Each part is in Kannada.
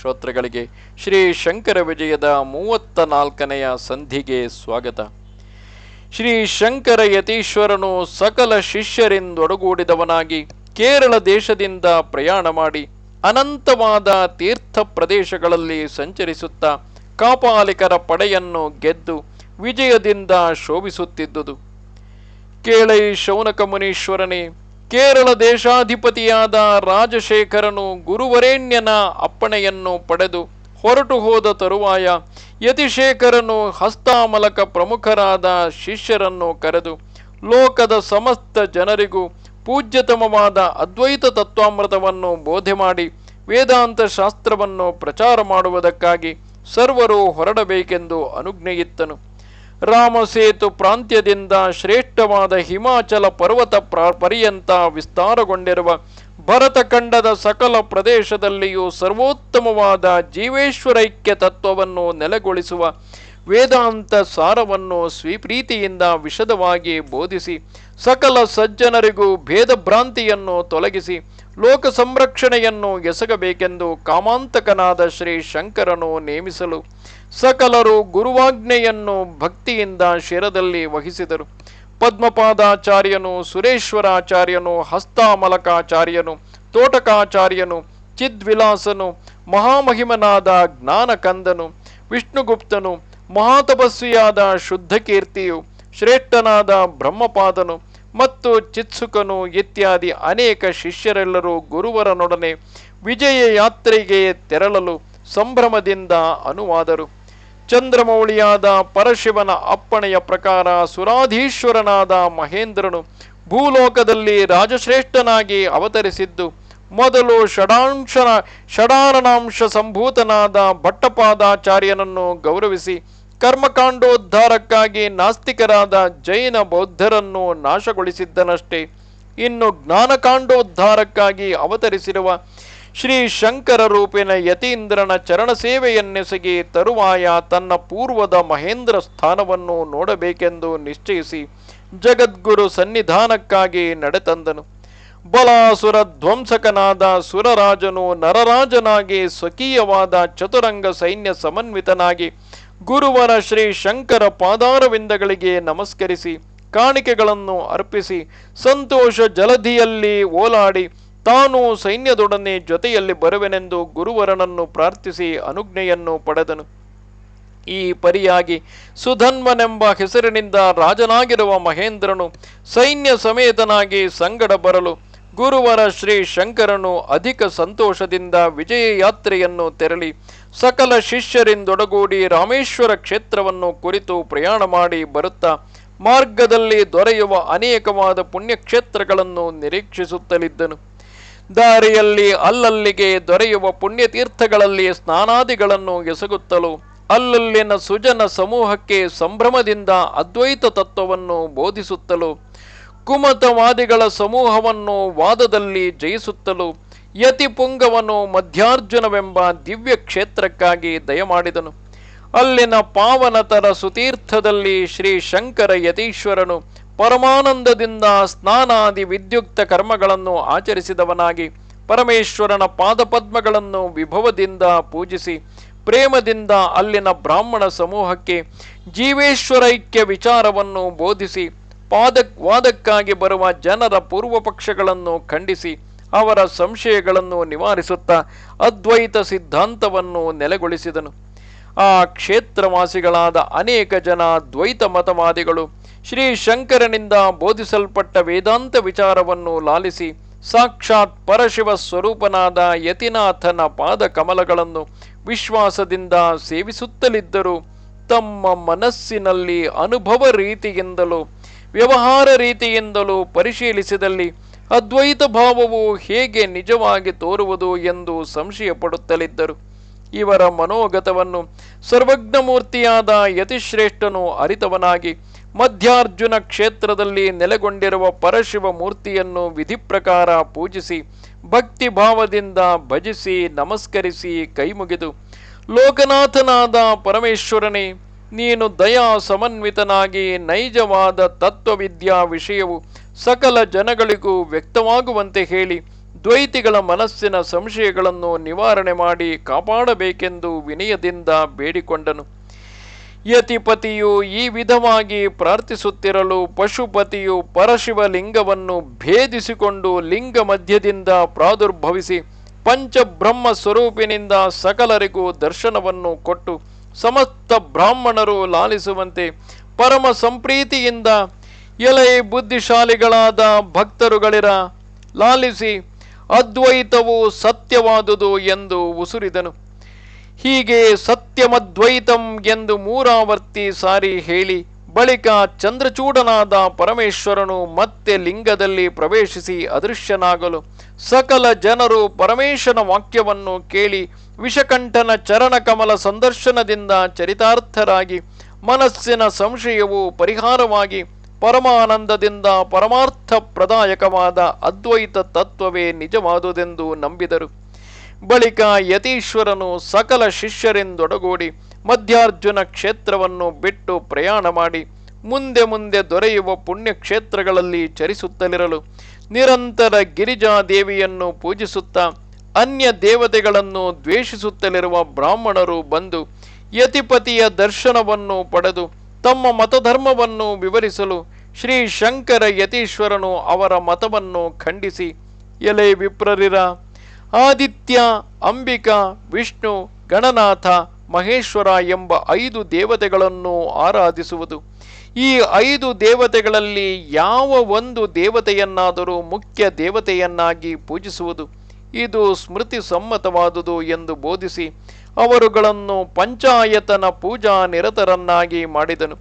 ಶ್ರೋತೃಗಳಿಗೆ ಶ್ರೀ ಶಂಕರ ವಿಜಯದ ಮೂವತ್ತ ನಾಲ್ಕನೆಯ ಸಂಧಿಗೆ ಸ್ವಾಗತ. ಶ್ರೀ ಶಂಕರ ಯತೀಶ್ವರನು ಸಕಲ ಶಿಷ್ಯರಿಂದೊಡಗೂಡಿದವನಾಗಿ ಕೇರಳ ದೇಶದಿಂದ ಪ್ರಯಾಣ ಮಾಡಿ ಅನಂತವಾದ ತೀರ್ಥ ಪ್ರದೇಶಗಳಲ್ಲಿ ಸಂಚರಿಸುತ್ತಾ ಕಾಪಾಲಿಕರ ಪಡೆಯನ್ನು ಗೆದ್ದು ವಿಜಯದಿಂದ ಶೋಭಿಸುತ್ತಿದ್ದುದು. ಕೇಳೈ ಶೌನಕ ಮುನೀಶ್ವರನೇ ಕೇರಳ ದೇಶಾಧಿಪತಿಯಾದ ರಾಜಶೇಖರನು ಗುರುವರೇಣ್ಯನ ಅಪ್ಪಣೆಯನ್ನು ಪಡೆದು ಹೊರಟು ಹೋದ ತರುವಾಯ ಯತಿಶೇಖರನು ಹಸ್ತಾಮಲಕ ಪ್ರಮುಖರಾದ ಶಿಷ್ಯರನ್ನು ಕರೆದು, ಲೋಕದ ಸಮಸ್ತ ಜನರಿಗೂ ಪೂಜ್ಯತಮವಾದ ಅದ್ವೈತ ತತ್ವಾಮೃತವನ್ನು ಬೋಧೆ ಮಾಡಿ, ವೇದಾಂತ ಶಾಸ್ತ್ರವನ್ನು ಪ್ರಚಾರ ಮಾಡುವುದಕ್ಕಾಗಿ ಸರ್ವರು ಹೊರಡಬೇಕೆಂದು ಅನುಜ್ಞೆಯಿತ್ತನು. ರಾಮಸೇತು ಪ್ರಾಂತ್ಯದಿಂದ ಶ್ರೇಷ್ಠವಾದ ಹಿಮಾಚಲ ಪರ್ವತ ಪ್ರ ಪರ್ಯಂತ ವಿಸ್ತಾರಗೊಂಡಿರುವ ಭರತಖಂಡದ ಸಕಲ ಪ್ರದೇಶದಲ್ಲಿಯೂ ಸರ್ವೋತ್ತಮವಾದ ಜೀವೇಶ್ವರೈಕ್ಯ ತತ್ವವನ್ನು ನೆಲೆಗೊಳಿಸುವ ವೇದಾಂತ ಸಾರವನ್ನು ಸ್ವೀಪ್ರೀತಿಯಿಂದ ವಿಶದವಾಗಿ ಬೋಧಿಸಿ ಸಕಲ ಸಜ್ಜನರಿಗೂ ಭೇದಭ್ರಾಂತಿಯನ್ನು ತೊಲಗಿಸಿ ಲೋಕ ಸಂರಕ್ಷಣೆಯನ್ನು ಎಸಗಬೇಕೆಂದು ಕಾಮಾಂತಕನಾದ ಶ್ರೀ ಶಂಕರನು ನೇಮಿಸಲು ಸಕಲರು ಗುರುವಾಜ್ಞೆಯನ್ನು ಭಕ್ತಿಯಿಂದ ಶಿರದಲ್ಲಿ ವಹಿಸಿದರು. ಪದ್ಮಪಾದಾಚಾರ್ಯನು, ಸುರೇಶ್ವರಾಚಾರ್ಯನು, ಹಸ್ತಾಮಲಕಾಚಾರ್ಯನು, ತೋಟಕಾಚಾರ್ಯನು, ಚಿದ್ವಿಲಾಸನು, ಮಹಾಮಹಿಮನಾದ ಜ್ಞಾನಕಂದನು, ವಿಷ್ಣುಗುಪ್ತನು, ಮಹಾತಪಸ್ವಿಯಾದ ಶುದ್ಧಕೀರ್ತಿಯು, ಶ್ರೇಷ್ಠನಾದ ಬ್ರಹ್ಮಪಾದನು ಮತ್ತು ಚಿತ್ಸುಕನು ಇತ್ಯಾದಿ ಅನೇಕ ಶಿಷ್ಯರೆಲ್ಲರೂ ಗುರುವರನೊಡನೆ ವಿಜಯ ಯಾತ್ರೆಗೆ ತೆರಳಲು ಸಂಭ್ರಮದಿಂದ ಅನುವಾದರು. ಚಂದ್ರಮೌಳಿಯಾದ ಪರಶಿವನ ಅಪ್ಪಣೆಯ ಪ್ರಕಾರ ಸುರಾಧೀಶ್ವರನಾದ ಮಹೇಂದ್ರನು ಭೂಲೋಕದಲ್ಲಿ ರಾಜಶ್ರೇಷ್ಠನಾಗಿ ಅವತರಿಸಿದ್ದು, ಮೊದಲು ಷಡಾಂಶನ ಷಡಾರಣಾಂಶ ಸಂಭೂತನಾದ ಭಟ್ಟಪಾದಾಚಾರ್ಯನನ್ನು ಗೌರವಿಸಿ ಕರ್ಮಕಾಂಡೋದ್ಧಾರಕ್ಕಾಗಿ ನಾಸ್ತಿಕರಾದ ಜೈನ ಬೌದ್ಧರನ್ನು ನಾಶಗೊಳಿಸಿದ್ದನಷ್ಟೇ. ಇನ್ನು ಜ್ಞಾನಕಾಂಡೋದ್ಧಾರಕ್ಕಾಗಿ ಅವತರಿಸಿರುವ ಶ್ರೀ ಶಂಕರ ರೂಪಿನ ಯತೀಂದ್ರನ ಚರಣ ಸೇವೆಯನ್ನೆಸಗಿ ತರುವಾಯ ತನ್ನ ಪೂರ್ವದ ಮಹೇಂದ್ರ ಸ್ಥಾನವನ್ನು ನೋಡಬೇಕೆಂದು ನಿಶ್ಚಯಿಸಿ ಜಗದ್ಗುರು ಸನ್ನಿಧಾನಕ್ಕಾಗಿ ನಡೆತಂದನು. ಬಲಾಸುರ ಧ್ವಂಸಕನಾದ ಸುರರಾಜನು ನರರಾಜನಾಗಿ ಸ್ವಕೀಯವಾದ ಚತುರಂಗ ಸೈನ್ಯ ಸಮನ್ವಿತನಾಗಿ ಗುರುವರ ಶ್ರೀ ಶಂಕರ ಪಾದಾರವಿಂದಗಳಿಗೆ ನಮಸ್ಕರಿಸಿ, ಕಾಣಿಕೆಗಳನ್ನು ಅರ್ಪಿಸಿ, ಸಂತೋಷ ಜಲಧಿಯಲ್ಲಿ ಓಲಾಡಿ, ತಾನು ಸೈನ್ಯದೊಡನೆ ಜೊತೆಯಲ್ಲಿ ಬರುವೆನೆಂದು ಗುರುವರನನ್ನು ಪ್ರಾರ್ಥಿಸಿ ಅನುಜ್ಞೆಯನ್ನು ಪಡೆದನು. ಈ ಪರಿಯಾಗಿ ಸುಧನ್ವನೆಂಬ ಹೆಸರಿನಿಂದ ರಾಜನಾಗಿರುವ ಮಹೇಂದ್ರನು ಸೈನ್ಯ ಸಮೇತನಾಗಿ ಸಂಗಡ ಬರಲು ಗುರುವರ ಶ್ರೀ ಶಂಕರನು ಅಧಿಕ ಸಂತೋಷದಿಂದ ವಿಜಯ ಯಾತ್ರೆಯನ್ನು ತೆರಳಿ ಸಕಲ ಶಿಷ್ಯರಿಂದೊಡಗೂಡಿ ರಾಮೇಶ್ವರ ಕ್ಷೇತ್ರವನ್ನು ಕುರಿತು ಪ್ರಯಾಣ ಮಾಡಿ ಬರುತ್ತಾ ಮಾರ್ಗದಲ್ಲಿ ದೊರೆಯುವ ಅನೇಕವಾದ ಪುಣ್ಯಕ್ಷೇತ್ರಗಳನ್ನು ನಿರೀಕ್ಷಿಸುತ್ತಲಿದ್ದನು. ದಾರಿಯಲ್ಲಿ ಅಲ್ಲಲ್ಲಿಗೆ ದೊರೆಯುವ ಪುಣ್ಯತೀರ್ಥಗಳಲ್ಲಿ ಸ್ನಾನಾದಿಗಳನ್ನು ಎಸಗುತ್ತಲೂ ಅಲ್ಲಲ್ಲಿನ ಸುಜನ ಸಮೂಹಕ್ಕೆ ಸಂಭ್ರಮದಿಂದ ಅದ್ವೈತ ತತ್ವವನ್ನು ಬೋಧಿಸುತ್ತಲೂ ಕುಮತವಾದಿಗಳ ಸಮೂಹವನ್ನು ವಾದದಲ್ಲಿ ಜಯಿಸುತ್ತಲೂ ಯತಿಪುಂಗವನು ಮಧ್ಯಾರ್ಜುನವೆಂಬ ದಿವ್ಯ ಕ್ಷೇತ್ರಕ್ಕಾಗಿ ದಯಮಾಡಿದನು. ಅಲ್ಲಿನ ಪಾವನತರ ಸುತೀರ್ಥದಲ್ಲಿ ಶ್ರೀ ಶಂಕರ ಯತೀಶ್ವರನು ಪರಮಾನಂದದಿಂದ ಸ್ನಾನಾದಿ ವಿದ್ಯುಕ್ತ ಕರ್ಮಗಳನ್ನು ಆಚರಿಸಿದವನಾಗಿ ಪರಮೇಶ್ವರನ ಪಾದಪದ್ಮಗಳನ್ನು ವಿಭವದಿಂದ ಪೂಜಿಸಿ ಪ್ರೇಮದಿಂದ ಅಲ್ಲಿನ ಬ್ರಾಹ್ಮಣ ಸಮೂಹಕ್ಕೆ ಜೀವೇಶ್ವರೈಕ್ಯ ವಿಚಾರವನ್ನು ಬೋಧಿಸಿ ವಾದಕ್ಕಾಗಿ ಬರುವ ಜನರ ಪೂರ್ವ ಪಕ್ಷಗಳನ್ನು ಖಂಡಿಸಿ ಅವರ ಸಂಶಯಗಳನ್ನು ನಿವಾರಿಸುತ್ತಾ ಅದ್ವೈತ ಸಿದ್ಧಾಂತವನ್ನು ನೆಲೆಗೊಳಿಸಿದನು. ಆ ಕ್ಷೇತ್ರವಾಸಿಗಳಾದ ಅನೇಕ ಜನ ದ್ವೈತ ಮತವಾದಿಗಳು ಶ್ರೀ ಶಂಕರನಿಂದ ಬೋಧಿಸಲ್ಪಟ್ಟ ವೇದಾಂತ ವಿಚಾರವನ್ನು ಲಾಲಿಸಿ ಸಾಕ್ಷಾತ್ ಪರಶಿವ ಸ್ವರೂಪನಾದ ಯತಿನಾಥನ ಪಾದ ಕಮಲಗಳನ್ನು ವಿಶ್ವಾಸದಿಂದ ಸೇವಿಸುತ್ತಲಿದ್ದರು ತಮ್ಮ ಮನಸ್ಸಿನಲ್ಲಿ ಅನುಭವ ರೀತಿಯಿಂದಲೂ ವ್ಯವಹಾರ ರೀತಿಯಿಂದಲೂ ಪರಿಶೀಲಿಸಿದಲ್ಲಿ ಅದ್ವೈತ ಭಾವವು ಹೇಗೆ ನಿಜವಾಗಿ ತೋರುವುದು ಎಂದು ಸಂಶಯ ಪಡುತ್ತಲಿದ್ದರು ಇವರ ಮನೋಗತವನ್ನು ಸರ್ವಜ್ಞಮೂರ್ತಿಯಾದ ಯತಿಶ್ರೇಷ್ಠನು ಅರಿತವನಾಗಿ ಮಧ್ಯಾರ್ಜುನ ಕ್ಷೇತ್ರದಲ್ಲಿ ನೆಲೆಗೊಂಡಿರುವ ಪರಶಿವ ಮೂರ್ತಿಯನ್ನು ವಿಧಿ ಪ್ರಕಾರ ಪೂಜಿಸಿ ಭಕ್ತಿ ಭಾವದಿಂದ ಭಜಿಸಿ ನಮಸ್ಕರಿಸಿ ಕೈಮುಗಿದು ಲೋಕನಾಥನಾದ ಪರಮೇಶ್ವರನೇ ನೀನು ದಯಾ ಸಮನ್ವಿತನಾಗಿ ನೈಜವಾದ ತತ್ವವಿದ್ಯಾ ವಿಷಯವು ಸಕಲ ಜನಗಳಿಗೂ ವ್ಯಕ್ತವಾಗುವಂತೆ ಹೇಳಿ ದ್ವೈತಿಗಳ ಮನಸ್ಸಿನ ಸಂಶಯಗಳನ್ನು ನಿವಾರಣೆ ಮಾಡಿ ಕಾಪಾಡಬೇಕೆಂದು ವಿನಯದಿಂದ ಬೇಡಿಕೊಂಡನು. ಯತಿಪತಿಯು ಈ ವಿಧವಾಗಿ ಪ್ರಾರ್ಥಿಸುತ್ತಿರಲು ಪಶುಪತಿಯು ಪರಶಿವ ಲಿಂಗವನ್ನು ಭೇದಿಸಿಕೊಂಡು ಲಿಂಗ ಮಧ್ಯದಿಂದ ಪ್ರಾದುರ್ಭವಿಸಿ ಪಂಚಬ್ರಹ್ಮ ಸ್ವರೂಪಿನಿಂದ ಸಕಲರಿಗೂ ದರ್ಶನವನ್ನು ಕೊಟ್ಟು ಸಮಸ್ತ ಬ್ರಾಹ್ಮಣರು ಲಾಲಿಸುವಂತೆ ಪರಮ ಸಂಪ್ರೀತಿಯಿಂದ ಎಲೆ ಬುದ್ಧಿಶಾಲಿಗಳಾದ ಭಕ್ತರುಗಳಿರ ಲಾಲಿಸಿ ಅದ್ವೈತವು ಸತ್ಯವಾದುದು ಎಂದು ಉಸುರಿದನು. ಹೀಗೆ ಸತ್ಯಮದ್ವೈತಂ ಎಂದು ಮೂರಾವರ್ತಿ ಸಾರಿ ಹೇಳಿ ಬಳಿಕ ಚಂದ್ರಚೂಡನಾದ ಪರಮೇಶ್ವರನು ಮತ್ತೆ ಲಿಂಗದಲ್ಲಿ ಪ್ರವೇಶಿಸಿ ಅದೃಶ್ಯನಾಗಲು. ಸಕಲ ಜನರು ಪರಮೇಶ್ವರನ ವಾಕ್ಯವನ್ನು ಕೇಳಿ ವಿಷಕಂಠನ ಚರಣಕಮಲ ಸಂದರ್ಶನದಿಂದ ಚರಿತಾರ್ಥರಾಗಿ ಮನಸ್ಸಿನ ಸಂಶಯವು ಪರಿಹಾರವಾಗಿ ಪರಮಾನಂದದಿಂದ ಪರಮಾರ್ಥ ಪ್ರದಾಯಕವಾದ ಅದ್ವೈತ ತತ್ವವೇ ನಿಜವಾದುದೆಂದು ನಂಬಿದರು. ಬಳಿಕ ಯತೀಶ್ವರನು ಸಕಲ ಶಿಷ್ಯರೆಂದೊಡಗೂಡಿ ಮಧ್ಯಾರ್ಜುನ ಕ್ಷೇತ್ರವನ್ನು ಬಿಟ್ಟು ಪ್ರಯಾಣ ಮಾಡಿ ಮುಂದೆ ಮುಂದೆ ದೊರೆಯುವ ಪುಣ್ಯಕ್ಷೇತ್ರಗಳಲ್ಲಿ ಚರಿಸುತ್ತಲಿರಲು. ನಿರಂತರ ಗಿರಿಜಾದೇವಿಯನ್ನು ಪೂಜಿಸುತ್ತಾ ಅನ್ಯ ದೇವತೆಗಳನ್ನು ದ್ವೇಷಿಸುತ್ತಲಿರುವ ಬ್ರಾಹ್ಮಣರು ಬಂದು ಯತಿಪತಿಯ ದರ್ಶನವನ್ನು ಪಡೆದು ತಮ್ಮ ಮತಧರ್ಮವನ್ನು ವಿವರಿಸಲು ಶ್ರೀ ಶಂಕರ ಯತೀಶ್ವರನು ಅವರ ಮತವನ್ನು ಖಂಡಿಸಿ, ಎಲೆ ವಿಪ್ರರಿರ, ಆದಿತ್ಯ, ಅಂಬಿಕಾ, ವಿಷ್ಣು, ಗಣನಾಥ ಮಹೇಶ್ವರ ಎಂಬ ಐದು ದೇವತೆಗಳನ್ನು ಆರಾಧಿಸುವುದು. ಈ ಐದು ದೇವತೆಗಳಲ್ಲಿ ಯಾವ ಒಂದು ದೇವತೆಯನ್ನಾದರೂ ಮುಖ್ಯ ದೇವತೆಯನ್ನಾಗಿ ಪೂಜಿಸುವುದು. ಇದು ಸ್ಮೃತಿ ಸಮ್ಮತವಾದುದು ಎಂದು ಬೋಧಿಸಿ ಅವರುಗಳನ್ನು ಪಂಚಾಯತನ ಪೂಜಾ ನಿರತರನ್ನಾಗಿ ಮಾಡಿದನು.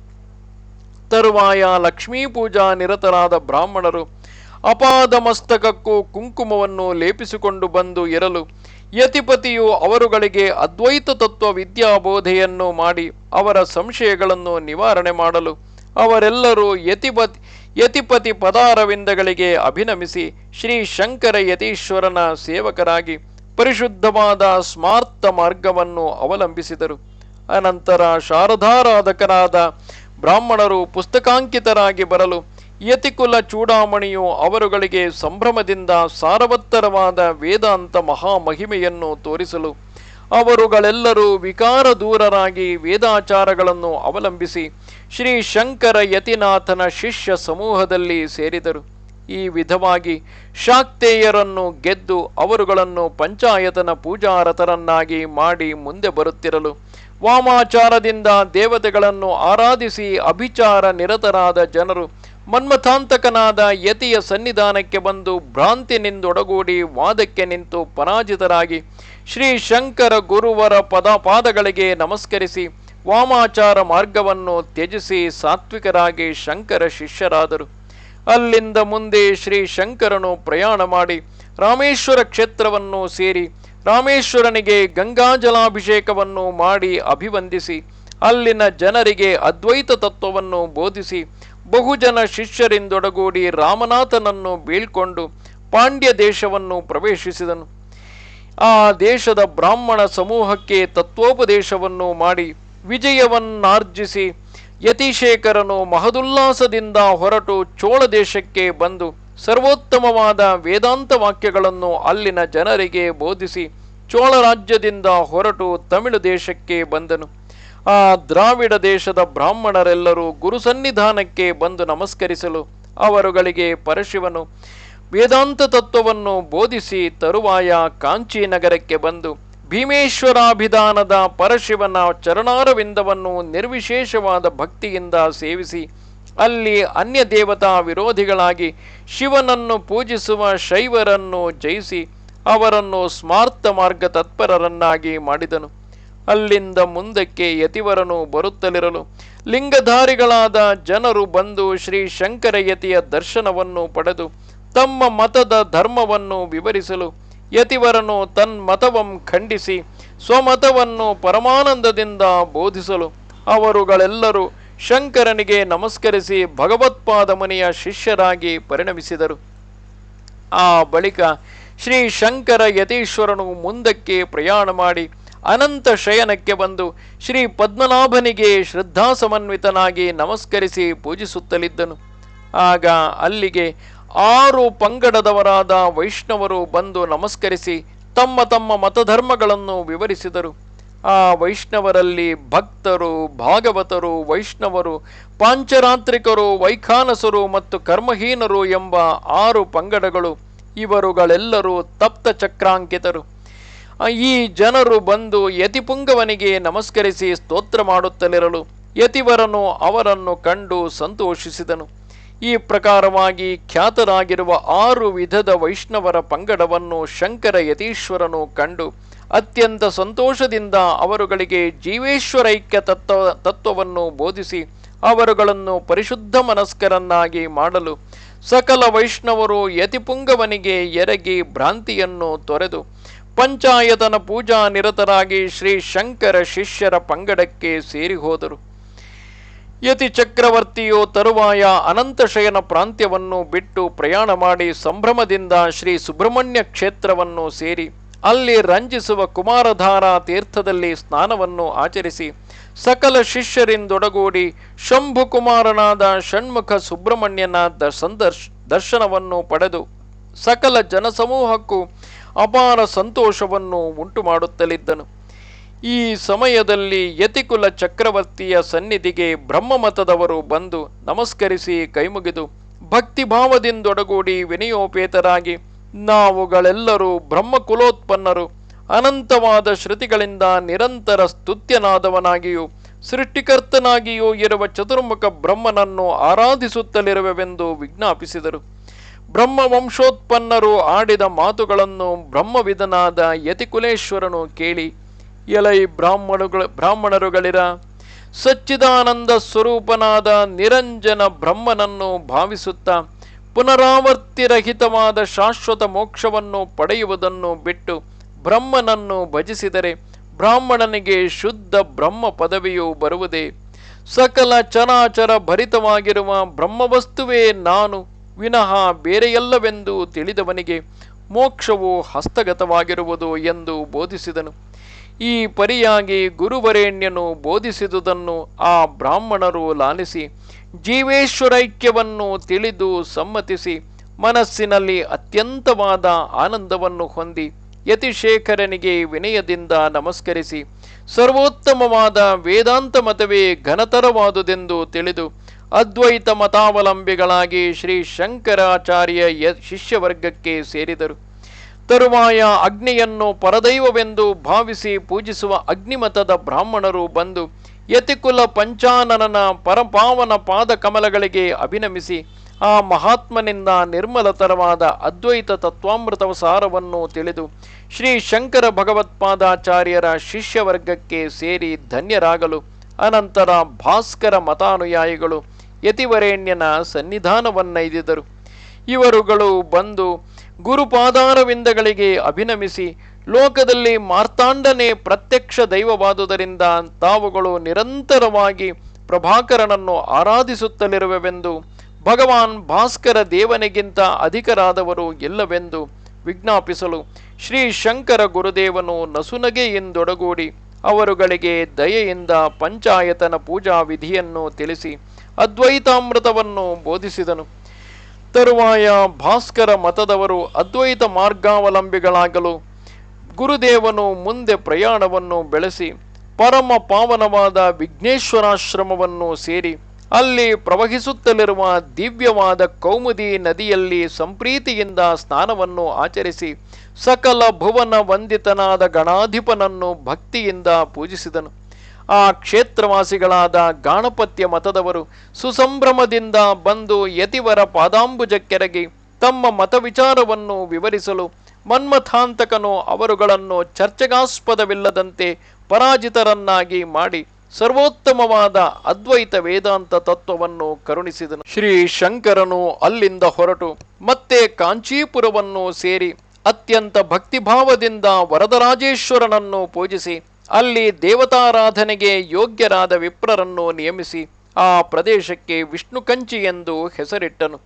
ತರುವಾಯ ಲಕ್ಷ್ಮೀ ಪೂಜಾ ನಿರತರಾದ ಬ್ರಾಹ್ಮಣರು ಅಪಾದ ಮಸ್ತಕಕ್ಕೂ ಕುಂಕುಮವನ್ನು ಲೇಪಿಸಿಕೊಂಡು ಬಂದು ಇರಲು ಯತಿಪತಿಯು ಅವರುಗಳಿಗೆ ಅದ್ವೈತ ತತ್ವ ವಿದ್ಯಾಬೋಧೆಯನ್ನು ಮಾಡಿ ಅವರ ಸಂಶಯಗಳನ್ನು ನಿವಾರಣೆ ಮಾಡಲು ಅವರೆಲ್ಲರೂ ಯತಿಪತಿ ಯತಿಪತಿ ಪದಾರವಿಂದಗಳಿಗೆ ಅಭಿನಮಿಸಿ ಶ್ರೀ ಶಂಕರ ಯತೀಶ್ವರನ ಸೇವಕರಾಗಿ ಪರಿಶುದ್ಧವಾದ ಸ್ಮಾರ್ಥ ಮಾರ್ಗವನ್ನು ಅವಲಂಬಿಸಿದರು. ಅನಂತರ ಶಾರದಾರಾಧಕರಾದ ಬ್ರಾಹ್ಮಣರು ಪುಸ್ತಕಾಂಕಿತರಾಗಿ ಬರಲು ಯತಿಕುಲ ಚೂಡಾಮಣಿಯು ಅವರುಗಳಿಗೆ ಸಂಭ್ರಮದಿಂದ ಸಾರವತ್ತರವಾದ ವೇದಾಂತ ಮಹಾಮಹಿಮೆಯನ್ನು ತೋರಿಸಲು ಅವರುಗಳೆಲ್ಲರೂ ವಿಕಾರ ದೂರರಾಗಿ ವೇದಾಚಾರಗಳನ್ನು ಅವಲಂಬಿಸಿ ಶ್ರೀ ಶಂಕರ ಯತಿನಾಥನ ಶಿಷ್ಯ ಸಮೂಹದಲ್ಲಿ ಸೇರಿದರು. ಈ ವಿಧವಾಗಿ ಶಾಕ್ತೇಯರನ್ನು ಗೆದ್ದು ಅವರುಗಳನ್ನು ಪಂಚಾಯತನ ಪೂಜಾರತರನ್ನಾಗಿ ಮಾಡಿ ಮುಂದೆ ಬರುತ್ತಿರಲು ವಾಮಾಚಾರದಿಂದ ದೇವತೆಗಳನ್ನು ಆರಾಧಿಸಿ ಅಭಿಚಾರ ನಿರತರಾದ ಜನರು ಮನ್ಮಥಾಂತಕನಾದ ಯತಿಯ ಸನ್ನಿಧಾನಕ್ಕೆ ಬಂದು ಭ್ರಾಂತಿನಿಂದೊಡಗೂಡಿ ವಾದಕ್ಕೆ ನಿಂತು ಪರಾಜಿತರಾಗಿ ಶ್ರೀ ಶಂಕರ ಗುರುವರ ಪದ ಪಾದಗಳಿಗೆ ನಮಸ್ಕರಿಸಿ ವಾಮಾಚಾರ ಮಾರ್ಗವನ್ನು ತ್ಯಜಿಸಿ ಸಾತ್ವಿಕರಾಗಿ ಶಂಕರ ಶಿಷ್ಯರಾದರು. ಅಲ್ಲಿಂದ ಮುಂದೆ ಶ್ರೀ ಶಂಕರನು ಪ್ರಯಾಣ ಮಾಡಿ ರಾಮೇಶ್ವರ ಕ್ಷೇತ್ರವನ್ನು ಸೇರಿ ರಾಮೇಶ್ವರನಿಗೆ ಗಂಗಾಜಲಾಭಿಷೇಕವನ್ನು ಮಾಡಿ ಅಭಿವಂದಿಸಿ, ಅಲ್ಲಿನ ಜನರಿಗೆ ಅದ್ವೈತ ತತ್ವವನ್ನು ಬೋಧಿಸಿ, ಬಹುಜನ ಶಿಷ್ಯರಿಂದೊಡಗೂಡಿ ರಾಮನಾಥನನ್ನು ಬೀಳ್ಕೊಂಡು ಪಾಂಡ್ಯ ದೇಶವನ್ನು ಪ್ರವೇಶಿಸಿದನು. ಆ ದೇಶದ ಬ್ರಾಹ್ಮಣ ಸಮೂಹಕ್ಕೆ ತತ್ವೋಪದೇಶವನ್ನು ಮಾಡಿ ವಿಜಯವನ್ನಾರ್ಜಿಸಿ, ಯತಿಶೇಖರನು ಮಹದುಲ್ಲಾಸದಿಂದ ಹೊರಟು ಚೋಳ ದೇಶಕ್ಕೆ ಬಂದು ಸರ್ವೋತ್ತಮವಾದ ವೇದಾಂತ ವಾಕ್ಯಗಳನ್ನು ಅಲ್ಲಿನ ಜನರಿಗೆ ಬೋಧಿಸಿ ಚೋಳ ರಾಜ್ಯದಿಂದ ಹೊರಟು ತಮಿಳು ದೇಶಕ್ಕೆ ಬಂದನು. ಆ ದ್ರಾವಿಡ ದೇಶದ ಬ್ರಾಹ್ಮಣರೆಲ್ಲರೂ ಗುರು ಸನ್ನಿಧಾನಕ್ಕೆ ಬಂದು ನಮಸ್ಕರಿಸಲು ಅವರುಗಳಿಗೆ ಪರಶಿವನು ವೇದಾಂತ ತತ್ವವನ್ನು ಬೋಧಿಸಿ ತರುವಾಯ ಕಾಂಚಿ ನಗರಕ್ಕೆ ಬಂದು ಭೀಮೇಶ್ವರಾಭಿಧಾನದ ಪರಶಿವನ ಚರಣಾರವಿಂದವನ್ನು ನಿರ್ವಿಶೇಷವಾದ ಭಕ್ತಿಯಿಂದ ಸೇವಿಸಿ ಅಲ್ಲಿ ಅನ್ಯ ದೇವತಾ ವಿರೋಧಿಗಳಾಗಿ ಶಿವನನ್ನು ಪೂಜಿಸುವ ಶೈವರನ್ನು ಜಯಿಸಿ ಅವರನ್ನು ಸ್ಮಾರ್ಥ ಮಾರ್ಗ ತತ್ಪರರನ್ನಾಗಿ ಮಾಡಿದನು. ಅಲ್ಲಿಂದ ಮುಂದಕ್ಕೆ ಯತಿವರನು ಬರುತ್ತಲಿರಲು ಲಿಂಗಧಾರಿಗಳಾದ ಜನರು ಬಂದು ಶ್ರೀ ಶಂಕರ ಯತಿಯ ದರ್ಶನವನ್ನು ಪಡೆದು ತಮ್ಮ ಮತದ ಧರ್ಮವನ್ನು ವಿವರಿಸಲು ಯತಿವರನು ತನ್ಮತವಂ ಖಂಡಿಸಿ ಸ್ವಮತವನ್ನು ಪರಮಾನಂದದಿಂದ ಬೋಧಿಸಲು ಅವರುಗಳೆಲ್ಲರೂ ಶಂಕರನಿಗೆ ನಮಸ್ಕರಿಸಿ ಭಗವತ್ಪಾದ ಮುನಿಯ ಶಿಷ್ಯರಾಗಿ ಪರಿಣಮಿಸಿದರು. ಆ ಬಳಿಕ ಶ್ರೀ ಶಂಕರ ಯತೀಶ್ವರನು ಮುಂದಕ್ಕೆ ಪ್ರಯಾಣ ಮಾಡಿ ಅನಂತ ಶಯನಕ್ಕೆ ಬಂದು ಶ್ರೀ ಪದ್ಮನಾಭನಿಗೆ ಶ್ರದ್ಧಾಸಮನ್ವಿತನಾಗಿ ನಮಸ್ಕರಿಸಿ ಪೂಜಿಸುತ್ತಲಿದ್ದನು. ಆಗ ಅಲ್ಲಿಗೆ ಆರು ಪಂಗಡದವರಾದ ವೈಷ್ಣವರು ಬಂದು ನಮಸ್ಕರಿಸಿ ತಮ್ಮ ತಮ್ಮ ಮತಧರ್ಮಗಳನ್ನು ವಿವರಿಸಿದರು. ಆ ವೈಷ್ಣವರಲ್ಲಿ ಭಕ್ತರು, ಭಾಗವತರು, ವೈಷ್ಣವರು, ಪಾಂಚರಾತ್ರಿಕರು, ವೈಖಾನಸರು ಮತ್ತು ಕರ್ಮಹೀನರು ಎಂಬ ಆರು ಪಂಗಡಗಳು ಇವರುಗಳೆಲ್ಲರೂ ತಪ್ತ ಚಕ್ರಾಂಕಿತರು. ಈ ಜನರು ಬಂದು ಯತಿಪುಂಗವನಿಗೆ ನಮಸ್ಕರಿಸಿ ಸ್ತೋತ್ರ ಮಾಡುತ್ತಲಿರಲು ಯತಿವರನು ಅವರನ್ನು ಕಂಡು ಸಂತೋಷಿಸಿದನು. ಈ ಪ್ರಕಾರವಾಗಿ ಖ್ಯಾತರಾಗಿರುವ ಆರು ವಿಧದ ವೈಷ್ಣವರ ಪಂಗಡವನ್ನು ಶಂಕರ ಯತೀಶ್ವರನು ಕಂಡು ಅತ್ಯಂತ ಸಂತೋಷದಿಂದ ಅವರುಗಳಿಗೆ ಜೀವೇಶ್ವರೈಕ್ಯ ತತ್ವ, ತತ್ವವನ್ನು ಬೋಧಿಸಿ ಅವರುಗಳನ್ನು ಪರಿಶುದ್ಧ ಮನಸ್ಕರನ್ನಾಗಿ ಮಾಡಲು ಸಕಲ ವೈಷ್ಣವರು ಯತಿಪುಂಗವನಿಗೆ ಎರಗಿ ಭ್ರಾಂತಿಯನ್ನು ತೊರೆದು ಪಂಚಾಯತನ ಪೂಜಾ ನಿರತರಾಗಿ ಶ್ರೀ ಶಂಕರ ಶಿಷ್ಯರ ಪಂಗಡಕ್ಕೆ ಸೇರಿ ಹೋದರು. ಯತಿ ಚಕ್ರವರ್ತಿಯು ತರುವಾಯ ಅನಂತಶಯನ ಪ್ರಾಂತ್ಯವನ್ನು ಬಿಟ್ಟು ಪ್ರಯಾಣ ಮಾಡಿ ಸಂಭ್ರಮದಿಂದ ಶ್ರೀ ಸುಬ್ರಹ್ಮಣ್ಯ ಕ್ಷೇತ್ರವನ್ನು ಸೇರಿ ಅಲ್ಲಿ ರಂಜಿಸುವ ಕುಮಾರಧಾರ ತೀರ್ಥದಲ್ಲಿ ಸ್ನಾನವನ್ನು ಆಚರಿಸಿ ಸಕಲ ಶಿಷ್ಯರಿಂದೊಡಗೂಡಿ ಶಂಭುಕುಮಾರನಾದ ಷಣ್ಮುಖ ಸುಬ್ರಹ್ಮಣ್ಯನ ದ ಸಂದರ್ಶ್, ದರ್ಶನವನ್ನು ಪಡೆದು ಸಕಲ ಜನಸಮೂಹಕ್ಕೂ ಅಪಾರ ಸಂತೋಷವನ್ನು ಉಂಟು ಮಾಡುತ್ತಲಿದ್ದನು ಈ ಸಮಯದಲ್ಲಿ ಯತಿಕುಲ ಚಕ್ರವರ್ತಿಯ ಸನ್ನಿಧಿಗೆ ಬ್ರಹ್ಮಮತದವರು ಬಂದು ನಮಸ್ಕರಿಸಿ ಕೈಮುಗಿದು ಭಕ್ತಿಭಾವದಿಂದೊಡಗೂಡಿ ವಿನಯೋಪೇತರಾಗಿ ನಾವುಗಳೆಲ್ಲರೂ ಬ್ರಹ್ಮಕುಲೋತ್ಪನ್ನರು. ಅನಂತವಾದ ಶ್ರುತಿಗಳಿಂದ ನಿರಂತರ ಸ್ತುತ್ಯನಾದವನಾಗಿಯೂ, ಸೃಷ್ಟಿಕರ್ತನಾಗಿಯೂ ಇರುವ ಚತುರ್ಮುಖ ಬ್ರಹ್ಮನನ್ನು ಆರಾಧಿಸುತ್ತಲಿರುವೆವೆಂದು ವಿಜ್ಞಾಪಿಸಿದರು. ಬ್ರಹ್ಮ ವಂಶೋತ್ಪನ್ನರು ಆಡಿದ ಮಾತುಗಳನ್ನು ಬ್ರಹ್ಮವಿದನಾದ ಯತಿಕುಲೇಶ್ವರನು ಕೇಳಿ, ಎಲೈ ಬ್ರಾಹ್ಮಣಗಳ, ಬ್ರಾಹ್ಮಣರುಗಳಿರ, ಸಚ್ಚಿದಾನಂದ ಸ್ವರೂಪನಾದ ನಿರಂಜನ ಬ್ರಹ್ಮನನ್ನು ಭಾವಿಸುತ್ತಾ ಪುನರಾವರ್ತಿರಹಿತವಾದ ಶಾಶ್ವತ ಮೋಕ್ಷವನ್ನು ಪಡೆಯುವುದನ್ನು ಬಿಟ್ಟು ಬ್ರಹ್ಮನನ್ನು ಭಜಿಸಿದರೆ ಬ್ರಾಹ್ಮಣನಿಗೆ ಶುದ್ಧ ಬ್ರಹ್ಮ ಪದವಿಯು ಬರುವುದೇ? ಸಕಲ ಚರಾಚರ ಭರಿತವಾಗಿರುವ ಬ್ರಹ್ಮವಸ್ತುವೇ ನಾನು. ವಿನಃ ಬೇರೆಯಲ್ಲವೆಂದು ತಿಳಿದವನಿಗೆ ಮೋಕ್ಷವು ಹಸ್ತಗತವಾಗಿರುವುದು ಎಂದು ಬೋಧಿಸಿದನು. ಈ ಪರಿಯಾಗಿ ಗುರುವರೇಣ್ಯನು ಬೋಧಿಸಿದುದನ್ನು ಆ ಬ್ರಾಹ್ಮಣರು ಲಾಲಿಸಿ ಜೀವೇಶ್ವರೈಕ್ಯವನ್ನು ತಿಳಿದು ಸಮ್ಮತಿಸಿ ಮನಸ್ಸಿನಲ್ಲಿ ಅತ್ಯಂತವಾದ ಆನಂದವನ್ನು ಹೊಂದಿ ಯತಿಶೇಖರನಿಗೆ ವಿನಯದಿಂದ ನಮಸ್ಕರಿಸಿ ಸರ್ವೋತ್ತಮವಾದ ವೇದಾಂತ ಮತವೇ ಘನತರವಾದುದೆಂದು ತಿಳಿದು ಅದ್ವೈತ ಮತಾವಲಂಬಿಗಳಾಗಿ ಶ್ರೀ ಶಂಕರಾಚಾರ್ಯ ಯ ಶಿಷ್ಯವರ್ಗಕ್ಕೆ ಸೇರಿದರು. ತರುವಾಯ ಅಗ್ನಿಯನ್ನು ಪರದೈವವೆಂದು ಭಾವಿಸಿ ಪೂಜಿಸುವ ಅಗ್ನಿಮತದ ಬ್ರಾಹ್ಮಣರು ಬಂದು ಯತಿಕುಲ ಪಂಚಾನನನ ಪರಪಾವನ ಪಾದ ಕಮಲಗಳಿಗೆ ಅಭಿನಮಿಸಿ ಆ ಮಹಾತ್ಮನಿಂದ ನಿರ್ಮಲತರವಾದ ಅದ್ವೈತ ತತ್ವಾಮೃತವ ಸಾರವನ್ನು ತಿಳಿದು ಶ್ರೀ ಶಂಕರ ಭಗವತ್ಪಾದಾಚಾರ್ಯರ ಶಿಷ್ಯವರ್ಗಕ್ಕೆ ಸೇರಿ ಧನ್ಯರಾಗಲು. ಅನಂತರ ಭಾಸ್ಕರ ಮತಾನುಯಾಯಿಗಳು ಯತಿವರೇಣ್ಯನ ಸನ್ನಿಧಾನವನ್ನೈದಿದರು. ಇವರುಗಳು ಬಂದು ಗುರುಪಾದಾರವಿಂದಗಳಿಗೆ ಅಭಿನಮಿಸಿ ಲೋಕದಲ್ಲಿ ಮಾರ್ತಾಂಡನೇ ಪ್ರತ್ಯಕ್ಷ ದೈವವಾದುದರಿಂದ ತಾವುಗಳು ನಿರಂತರವಾಗಿ ಪ್ರಭಾಕರನನ್ನು ಆರಾಧಿಸುತ್ತಲಿರುವೆವೆಂದು, ಭಗವಾನ್ ಭಾಸ್ಕರ ದೇವನಿಗಿಂತ ಅಧಿಕರಾದವರು ಎಲ್ಲವೆಂದು ವಿಜ್ಞಾಪಿಸಲು ಶ್ರೀ ಶಂಕರ ಗುರುದೇವನು ನಸುನಗೆಯಿಂದೊಡಗೂಡಿ ಅವರುಗಳಿಗೆ ದಯೆಯಿಂದ ಪಂಚಾಯತನ ಪೂಜಾ ವಿಧಿಯನ್ನು ತಿಳಿಸಿ ಅದ್ವೈತಾಮೃತವನ್ನು ಬೋಧಿಸಿದನು. ತರುವಾಯ ಭಾಸ್ಕರ ಮತದವರು ಅದ್ವೈತ ಮಾರ್ಗಾವಲಂಬಿಗಳಾಗಲು ಗುರುದೇವನು ಮುಂದೆ ಪ್ರಯಾಣವನ್ನು ಬೆಳೆಸಿ ಪರಮ ಪಾವನವಾದ ವಿಘ್ನೇಶ್ವರಾಶ್ರಮವನ್ನು ಸೇರಿ ಅಲ್ಲಿ ಪ್ರವಹಿಸುತ್ತಲಿರುವ ದಿವ್ಯವಾದ ಕೌಮುದಿ ನದಿಯಲ್ಲಿ ಸಂಪ್ರೀತಿಯಿಂದ ಸ್ನಾನವನ್ನು ಆಚರಿಸಿ ಸಕಲ ಭುವನ ವಂದಿತನಾದ ಗಣಾಧಿಪನನ್ನು ಭಕ್ತಿಯಿಂದ ಪೂಜಿಸಿದನು. ಆ ಕ್ಷೇತ್ರವಾಸಿಗಳಾದ ಗಾಣಪತ್ಯ ಮತದವರು ಸುಸಂಭ್ರಮದಿಂದ ಬಂದು ಯತಿವರ ಪಾದಾಂಬುಜಕ್ಕೆರಗಿ ತಮ್ಮ ಮತವಿಚಾರವನ್ನು ವಿವರಿಸಲು ಮನ್ಮಥಾಂತಕನು ಅವರುಗಳನ್ನು ಚರ್ಚೆಗಾಸ್ಪದವಿಲ್ಲದಂತೆ ಪರಾಜಿತರನ್ನಾಗಿ ಮಾಡಿ ಸರ್ವೋತ್ತಮವಾದ ಅದ್ವೈತ ವೇದಾಂತ ತತ್ವವನ್ನು ಕರುಣಿಸಿದನು. ಶ್ರೀ ಶಂಕರನು ಅಲ್ಲಿಂದ ಹೊರಟು ಮತ್ತೆ ಕಾಂಚೀಪುರವನ್ನು ಸೇರಿ ಅತ್ಯಂತ ಭಕ್ತಿಭಾವದಿಂದ ವರದರಾಜೇಶ್ವರನನ್ನು ಪೂಜಿಸಿ ಅಲ್ಲಿ ದೇವತಾರಾಧನೆಗೆ ಯೋಗ್ಯರಾದ ವಿಪ್ರರನ್ನು ನಿಯಮಿಸಿ ಆ ಪ್ರದೇಶಕ್ಕೆ ವಿಷ್ಣು ಕಂಚಿ ಎಂದು ಹೆಸರಿಟ್ಟನು.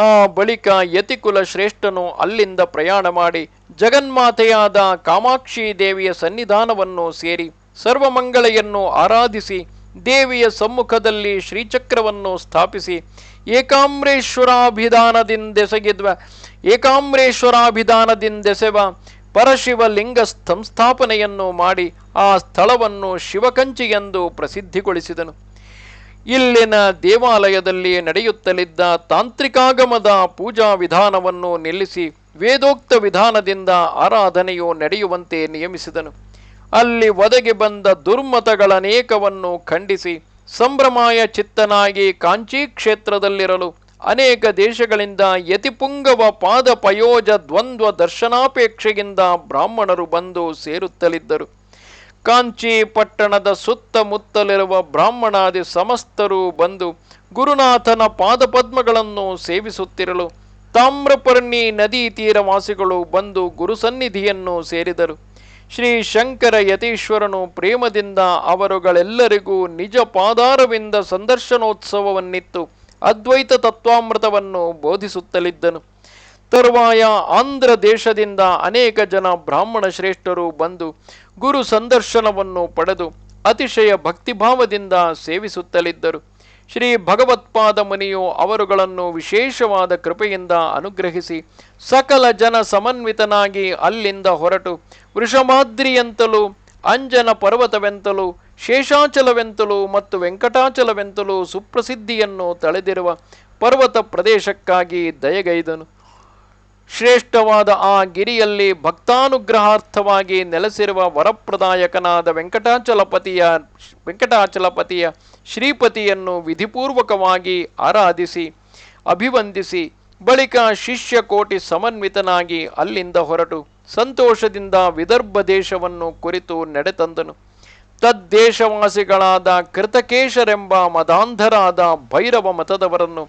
ಆ, ಬಳಿಕ ಯತಿಕುಲ ಶ್ರೇಷ್ಠನು ಅಲ್ಲಿಂದ ಪ್ರಯಾಣ ಮಾಡಿ ಜಗನ್ಮಾತೆಯಾದ ಕಾಮಾಕ್ಷಿ ದೇವಿಯ ಸನ್ನಿಧಾನವನ್ನು ಸೇರಿ ಸರ್ವಮಂಗಳೆಯನ್ನು ಆರಾಧಿಸಿ ದೇವಿಯ ಸಮ್ಮುಖದಲ್ಲಿ ಶ್ರೀಚಕ್ರವನ್ನು ಸ್ಥಾಪಿಸಿ ಏಕಾಮ್ರೇಶ್ವರಾಭಿಧಾನದಿಂದೆಸಗಿದ್ವ ಏಕಾಮ್ರೇಶ್ವರಾಭಿಧಾನದಿಂದೆಸೆವ ಪರಶಿವ ಲಿಂಗ ಸಂಸ್ಥಾಪನೆಯನ್ನು ಮಾಡಿ ಆ ಸ್ಥಳವನ್ನು ಶಿವಕಂಚಿ ಎಂದು ಪ್ರಸಿದ್ಧಿಗೊಳಿಸಿದನು. ಇಲ್ಲಿನ ದೇವಾಲಯದಲ್ಲಿ ನಡೆಯುತ್ತಲಿದ್ದ ತಾಂತ್ರಿಕಾಗಮದ ಪೂಜಾ ವಿಧಾನವನ್ನು ನಿಲ್ಲಿಸಿ ವೇದೋಕ್ತ ವಿಧಾನದಿಂದ ಆರಾಧನೆಯು ನಡೆಯುವಂತೆ ನಿಯಮಿಸಿದನು. ಅಲ್ಲಿ ಒದಗಿ ಬಂದ ದುರ್ಮತಗಳನೇಕವನ್ನು ಖಂಡಿಸಿ ಸಂಭ್ರಮಾಯ ಚಿತ್ತನಾಗಿ ಕಾಂಚಿ ಕ್ಷೇತ್ರದಲ್ಲಿರಲು ಅನೇಕ ದೇಶಗಳಿಂದ ಯತಿಪುಂಗವ ಪಾದ ಪಯೋಜ ದ್ವಂದ್ವ ದರ್ಶನಾಪೇಕ್ಷೆಯಿಂದ ಬ್ರಾಹ್ಮಣರು ಬಂದು ಸೇರುತ್ತಲಿದ್ದರು. ಕಾಂಚಿ ಪಟ್ಟಣದ ಸುತ್ತಮುತ್ತಲಿರುವ ಬ್ರಾಹ್ಮಣಾದಿ ಸಮಸ್ತರು ಬಂದು ಗುರುನಾಥನ ಪಾದಪದ್ಮಗಳನ್ನು ಸೇವಿಸುತ್ತಿರಲು ತಾಮ್ರಪರ್ಣಿ ನದಿ ತೀರವಾಸಿಗಳು ಬಂದು ಗುರುಸನ್ನಿಧಿಯನ್ನು ಸೇರಿದರು. ಶ್ರೀ ಶಂಕರ ಯತೀಶ್ವರನು ಪ್ರೇಮದಿಂದ ಅವರುಗಳೆಲ್ಲರಿಗೂ ನಿಜ ಪಾದಾರವಿಂದ ಸಂದರ್ಶನೋತ್ಸವವನ್ನಿತ್ತು ಅದ್ವೈತ ತತ್ವಾಮೃತವನ್ನು ಬೋಧಿಸುತ್ತಲಿದ್ದನು. ತರುವಾಯ ಆಂಧ್ರ ದೇಶದಿಂದ ಅನೇಕ ಜನ ಬ್ರಾಹ್ಮಣ ಶ್ರೇಷ್ಠರು ಬಂದು ಗುರು ಸಂದರ್ಶನವನ್ನು ಪಡೆದು ಅತಿಶಯ ಭಕ್ತಿಭಾವದಿಂದ ಸೇವಿಸುತ್ತಲಿದ್ದರು. ಶ್ರೀ ಭಗವತ್ಪಾದ ಮುನಿಯು ಅವರುಗಳನ್ನು ವಿಶೇಷವಾದ ಕೃಪೆಯಿಂದ ಅನುಗ್ರಹಿಸಿ ಸಕಲ ಜನ ಸಮನ್ವಿತನಾಗಿ ಅಲ್ಲಿಂದ ಹೊರಟು ವೃಷಮಾದ್ರಿಯಂತಲೂ ಅಂಜನ ಪರ್ವತವೆಂತಲೂ, ಶೇಷಾಚಲವೆಂತಲೂ ಮತ್ತು ವೆಂಕಟಾಚಲವೆಂತಲೂ ಸುಪ್ರಸಿದ್ಧಿಯನ್ನು ತಳೆದಿರುವ ಪರ್ವತ ಪ್ರದೇಶಕ್ಕಾಗಿ ದಯಗೈದನು. ಶ್ರೇಷ್ಠವಾದ ಆ ಗಿರಿಯಲ್ಲಿ ಭಕ್ತಾನುಗ್ರಹಾರ್ಥವಾಗಿ ನೆಲೆಸಿರುವ ವರಪ್ರದಾಯಕನಾದ ವೆಂಕಟಾಚಲಪತಿಯ ವೆಂಕಟಾಚಲಪತಿಯ ಶ್ರೀಪತಿಯನ್ನು ವಿಧಿಪೂರ್ವಕವಾಗಿ ಆರಾಧಿಸಿ, ಅಭಿವಂದಿಸಿ, ಬಳಿಕ ಶಿಷ್ಯ ಕೋಟಿ ಸಮನ್ವಿತನಾಗಿ ಅಲ್ಲಿಂದ ಹೊರಟು ಸಂತೋಷದಿಂದ ವಿದರ್ಭ ದೇಶವನ್ನು ಕುರಿತು ನಡೆತಂದನು. ತದ್ದೇಶವಾಸಿಗಳಾದ ಕೃತಕೇಶರೆಂಬ ಮದಾಂಧರಾದ ಭೈರವ ಮತದವರನ್ನು